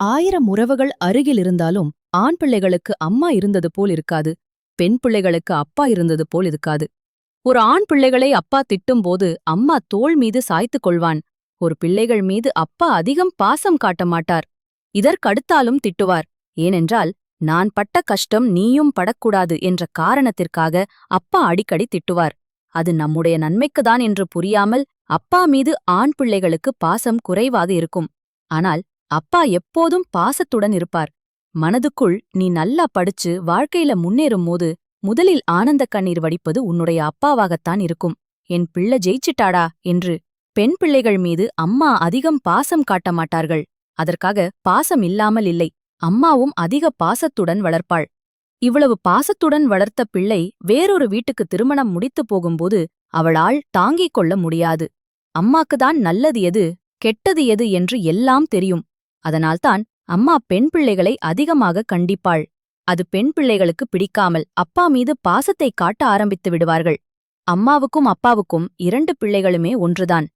ஆயிரம் உறவுகள் அருகில் இருந்தாலும் ஆண் பிள்ளைகளுக்கு அம்மா இருந்தது போல் இருக்காது பெண் பிள்ளைகளுக்கு அப்பா இருந்தது போல் இருக்காது. ஒரு ஆண் பிள்ளைகளை அப்பா திட்டும்போது அம்மா தோள் மீது சாய்த்துக் கொள்வான். ஒரு பிள்ளைகள் மீது அப்பா அதிகம் பாசம் காட்ட மாட்டார். இதற்கடுத்தாலும் திட்டுவார் ஏனென்றால் நான் பட்ட கஷ்டம் நீயும் படக்கூடாது என்ற காரணத்திற்காக அப்பா அடிக்கடி திட்டுவார். அது நம்முடைய நன்மைக்குதான் என்று புரியாமல் அப்பா மீது ஆண் பிள்ளைகளுக்கு பாசம் குறைவாக இருக்கும். ஆனால் அப்பா எப்போதும் பாசத்துடன் இருப்பார். மனதுக்குள் நீ நல்லா படிச்சு வாழ்க்கையில முன்னேறும் போது முதலில் ஆனந்த கண்ணீர் வடிப்பது உன்னுடைய அப்பாவாகத்தான் இருக்கும். என் பிள்ளை ஜெயிச்சிட்டாடா என்று பெண் பிள்ளைகள் மீது அம்மா அதிகம் பாசம் காட்ட மாட்டார்கள். அதற்காக பாசம் இல்லாமல் இல்லை. அம்மாவும் அதிக பாசத்துடன் வளர்ப்பாள். இவ்வளவு பாசத்துடன் வளர்த்த பிள்ளை வேறொரு வீட்டுக்கு திருமணம் முடித்து போகும்போது அவளால் தாங்கிக் கொள்ள முடியாது. அம்மாக்குதான் நல்லது எது கெட்டது எது என்று எல்லாம் தெரியும். அதனால்தான் அம்மா பெண் பிள்ளைகளை அதிகமாக கண்டிப்பாள். அது பெண் பிள்ளைகளுக்கு பிடிக்காமல் அப்பா மீது பாசத்தை காட்ட ஆரம்பித்து விடுவார்கள். அம்மாவுக்கும் அப்பாவுக்கும் இரண்டு பிள்ளைகளுமே ஒன்றுதான்.